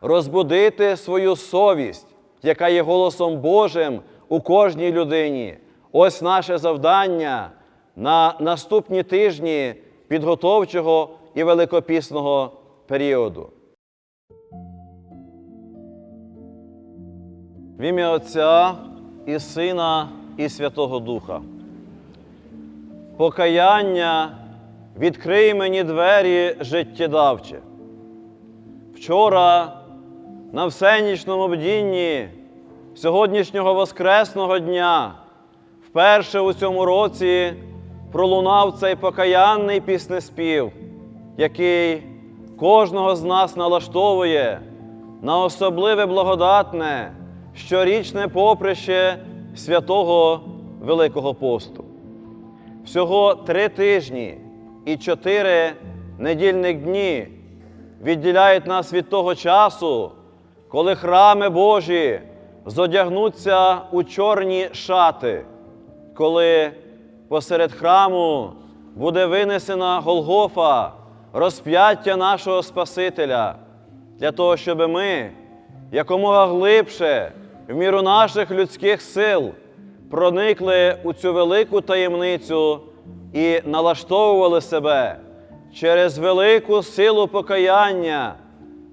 розбудити свою совість, яка є голосом Божим у кожній людині. Ось наше завдання на наступні тижні підготовчого і великопісного періоду. В ім'я Отця і Сина і Святого Духа. Покаяння відкрий мені двері життєдавче. Вчора на всенічному бдінні сьогоднішнього Воскресного дня, вперше у цьому році пролунав цей покаянний піснеспів, який кожного з нас налаштовує на особливе благодатне, щорічне поприще святого Великого посту. Всього три тижні і чотири недільних дні відділяють нас від того часу, коли храми Божі зодягнуться у чорні шати, коли посеред храму буде винесена Голгофа, розп'яття нашого Спасителя, для того, щоб ми якомога глибше, в міру наших людських сил, проникли у цю велику таємницю і налаштовували себе через велику силу покаяння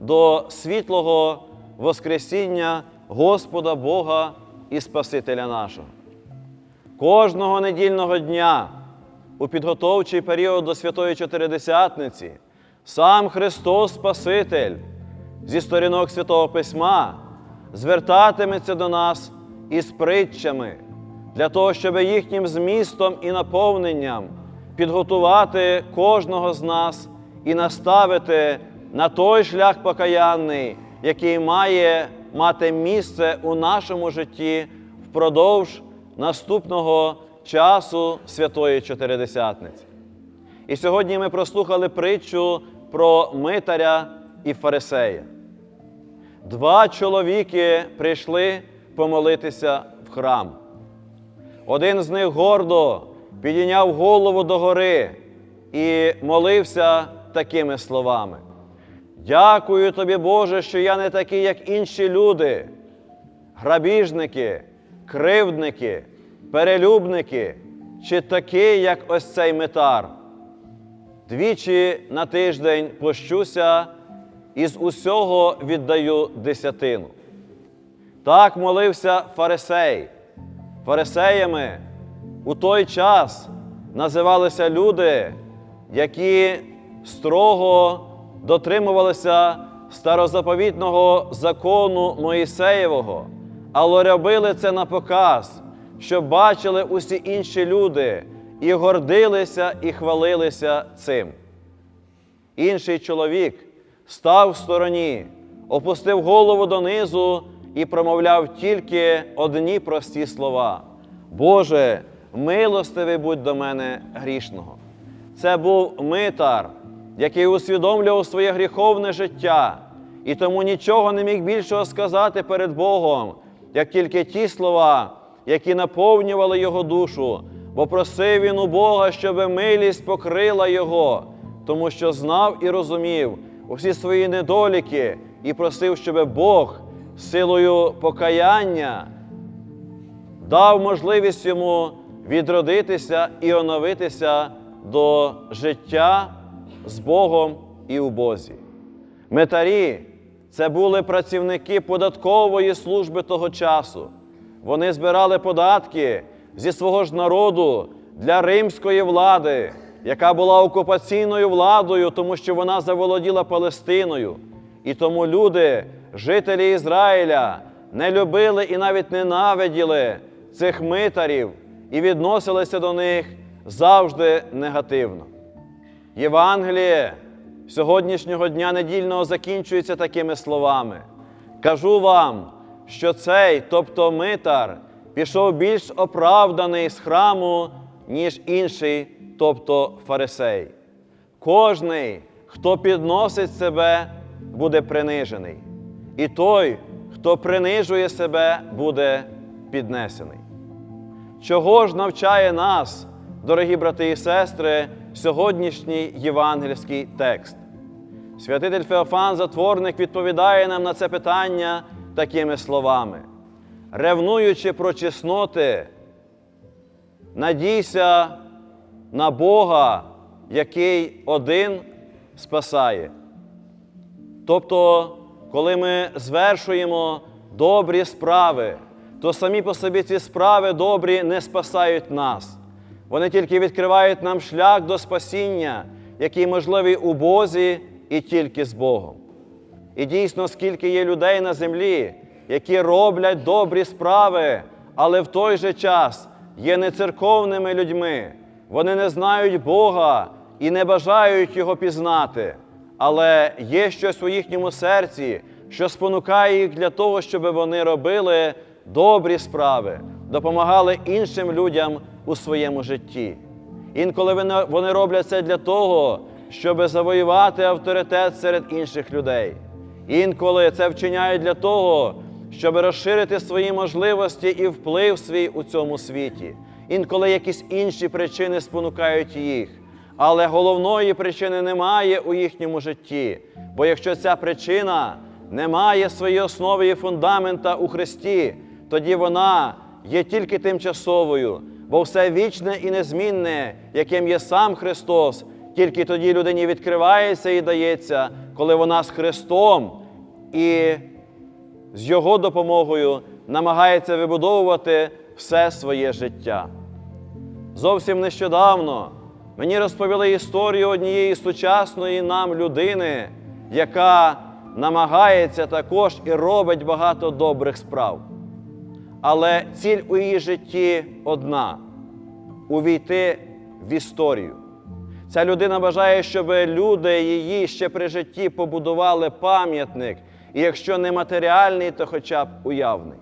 до світлого Воскресіння Господа Бога і Спасителя нашого. Кожного недільного дня у підготовчий період до Святої Чотиридесятниці сам Христос Спаситель зі сторінок Святого Письма звертатиметься до нас із притчами для того, щоб їхнім змістом і наповненням підготувати кожного з нас і наставити на той шлях покаянний, який має мати місце у нашому житті впродовж наступного часу Святої Чотиридесятниці. І сьогодні ми прослухали притчу про митаря і фарисея. Два чоловіки прийшли помолитися в храм. Один з них гордо підійняв голову догори і молився такими словами: Дякую тобі, Боже, що я не такий, як інші люди, грабіжники, кривдники, перелюбники, чи такий, як ось цей метар. Двічі на тиждень пощуся і з усього віддаю десятину. Так молився фарисей. Фарисеями у той час називалися люди, які строго дотримувалися старозаповітного закону Моїсеєвого, але робили це на показ, щоб бачили усі інші люди і гордилися і хвалилися цим. Інший чоловік став в стороні, опустив голову донизу і промовляв тільки одні прості слова: Боже, милостивий будь до мене грішного. Це був митар, який усвідомлював своє гріховне життя, і тому нічого не міг більшого сказати перед Богом, як тільки ті слова, які наповнювали його душу, бо просив він у Бога, щоб милість покрила його, тому що знав і розумів усі свої недоліки, і просив, щоб Бог силою покаяння дав можливість йому відродитися і оновитися до життя з Богом і у Бозі. Метарі це були працівники податкової служби того часу. Вони збирали податки зі свого ж народу для римської влади, яка була окупаційною владою, тому що вона заволоділа Палестиною. І тому люди, жителі Ізраїля, не любили і навіть ненавиділи цих митарів і відносилися до них завжди негативно. Євангеліє сьогоднішнього дня недільного закінчується такими словами. Кажу вам, що цей, тобто митар, пішов більш оправданий з храму, ніж інший, тобто фарисей. Кожний, хто підносить себе, буде принижений. І той, хто принижує себе, буде піднесений. Чого ж навчає нас, дорогі брати і сестри, сьогоднішній євангельський текст? Святитель Феофан, затворник, відповідає нам на це питання такими словами: ревнуючи про чесноти, надійся на Бога, який один спасає. Тобто, коли ми звершуємо добрі справи, то самі по собі ці справи добрі не спасають нас. Вони тільки відкривають нам шлях до спасіння, який можливий у Бозі і тільки з Богом. І дійсно, скільки є людей на землі, які роблять добрі справи, але в той же час є нецерковними людьми. Вони не знають Бога і не бажають Його пізнати, але є щось у їхньому серці, що спонукає їх для того, щоб вони робили добрі справи, допомагали іншим людям у своєму житті. Інколи вони- роблять це для того, щоб завоювати авторитет серед інших людей. Інколи це вчиняють для того, щоб розширити свої можливості і вплив свій у цьому світі. Інколи якісь інші причини спонукають їх. Але головної причини немає у їхньому житті. Бо якщо ця причина не має своєї основи і фундамента у Христі, тоді вона є тільки тимчасовою, бо все вічне і незмінне, яким є сам Христос, тільки тоді людині відкривається і дається, коли вона з Христом і з Його допомогою намагається вибудовувати все своє життя. Зовсім нещодавно мені розповіли історію однієї сучасної нам людини, яка намагається також і робить багато добрих справ. Але ціль у її житті одна увійти в історію. Ця людина бажає, щоб люди її ще при житті побудували пам'ятник, і якщо не матеріальний, то хоча б уявний.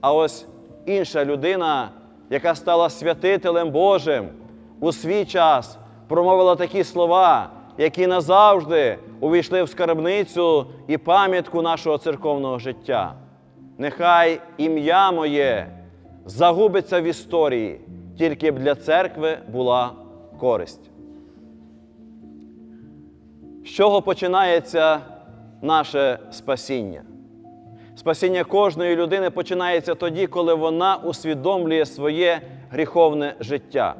А ось інша людина, яка стала святителем Божим, у свій час промовила такі слова, які назавжди увійшли в скарбницю і пам'ятку нашого церковного життя. Нехай ім'я моє загубиться в історії, тільки б для церкви була користь. З чого починається наше спасіння? Спасіння кожної людини починається тоді, коли вона усвідомлює своє гріховне життя,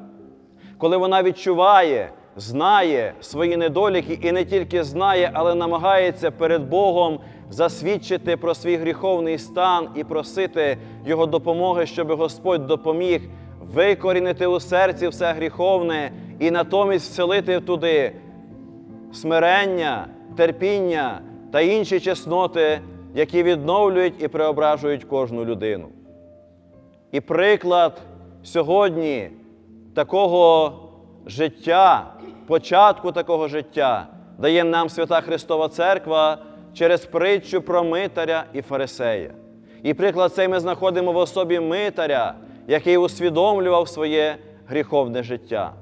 коли вона відчуває, знає свої недоліки і не тільки знає, але намагається перед Богом засвідчити про свій гріховний стан і просити Його допомоги, щоб Господь допоміг викорінити у серці все гріховне і натомість вселити туди смирення, терпіння та інші чесноти, які відновлюють і преображують кожну людину. І приклад сьогодні такого життя, початку такого життя дає нам Свята Христова Церква через притчу про митаря і фарисея. І приклад цей ми знаходимо в особі митаря, який усвідомлював своє гріховне життя.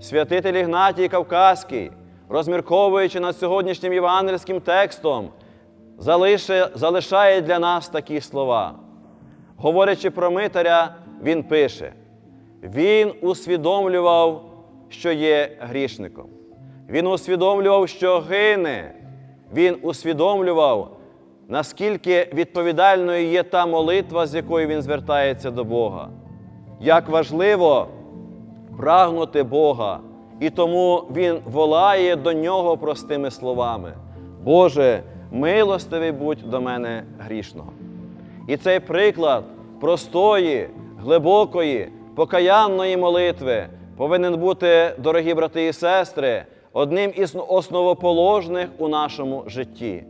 Святитель Ігнатій Кавказький, розмірковуючи над сьогоднішнім євангельським текстом, залишає для нас такі слова. Говорячи про митаря, він пише: він усвідомлював, що є грішником. Він усвідомлював, що гине. Він усвідомлював, наскільки відповідальною є та молитва, з якою він звертається до Бога. Як важливо прагнути Бога, і тому він волає до нього простими словами: Боже, милостивий будь до мене грішного. І цей приклад простої, глибокої, покаянної молитви повинен бути, дорогі брати і сестри, одним із основоположних у нашому житті.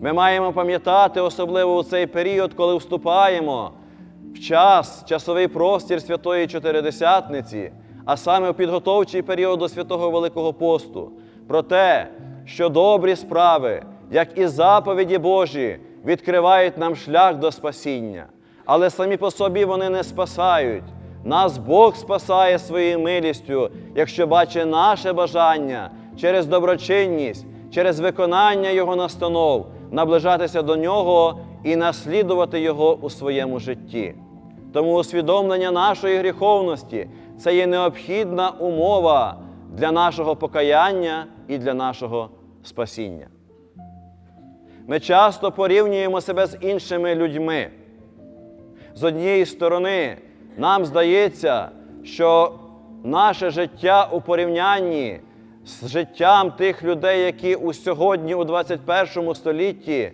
Ми маємо пам'ятати, особливо у цей період, коли вступаємо в час, часовий простір Святої Чотиридесятниці, а саме у підготовчий період до Святого Великого посту, про те, що добрі справи, як і заповіді Божі, відкривають нам шлях до спасіння, але самі по собі вони не спасають. Нас Бог спасає своєю милістю, якщо бачить наше бажання через доброчинність, через виконання Його настанов, наближатися до Нього і наслідувати Його у своєму житті. Тому усвідомлення нашої гріховності це є необхідна умова для нашого покаяння і для нашого спасіння. Ми часто порівнюємо себе з іншими людьми. З однієї сторони, нам здається, що наше життя у порівнянні з життям тих людей, які у сьогодні, у 21 столітті,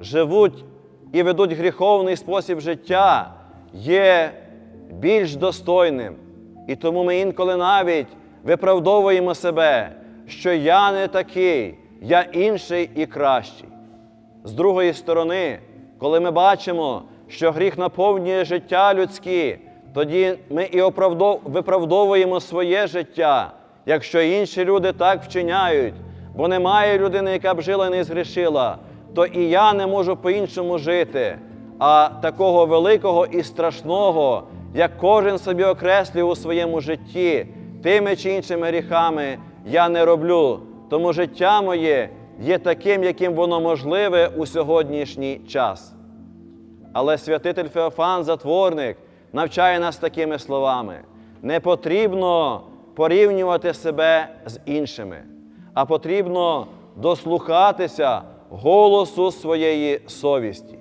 живуть і ведуть гріховний спосіб життя, є більш достойним. І тому ми інколи навіть виправдовуємо себе, що я не такий, я інший і кращий. З другої сторони, коли ми бачимо, що гріх наповнює життя людське, тоді ми і виправдовуємо своє життя, якщо інші люди так вчиняють, бо немає людини, яка б жила і не згрішила, то і я не можу по-іншому жити. А такого великого і страшного, як кожен собі окреслює у своєму житті, тими чи іншими гріхами я не роблю. Тому життя моє є таким, яким воно можливе у сьогоднішній час. Але святитель Феофан, затворник, навчає нас такими словами: не потрібно порівнювати себе з іншими, а потрібно дослухатися голосу своєї совісті.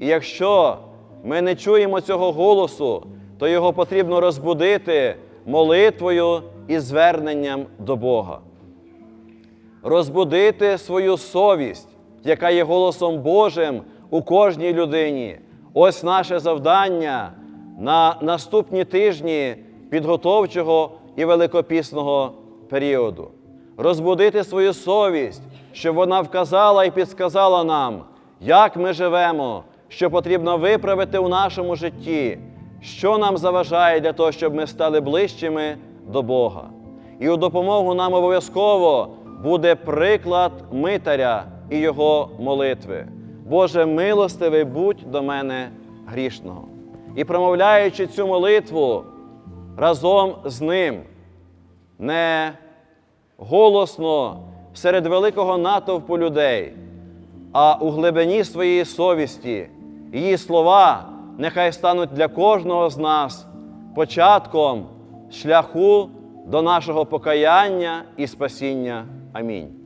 І якщо ми не чуємо цього голосу, то його потрібно розбудити молитвою і зверненням до Бога розбудити свою совість, яка є голосом Божим у кожній людині. Ось наше завдання на наступні тижні підготовчого і великопісного періоду. Розбудити свою совість, щоб вона вказала і підсказала нам, як ми живемо, що потрібно виправити у нашому житті, що нам заважає для того, щоб ми стали ближчими до Бога. І у допомогу нам обов'язково буде приклад митаря і його молитви. Боже, милостивий будь до мене грішного. І промовляючи цю молитву разом з ним, не голосно серед великого натовпу людей, а у глибині своєї совісті, її слова нехай стануть для кожного з нас початком шляху до нашого покаяння і спасіння. Амінь.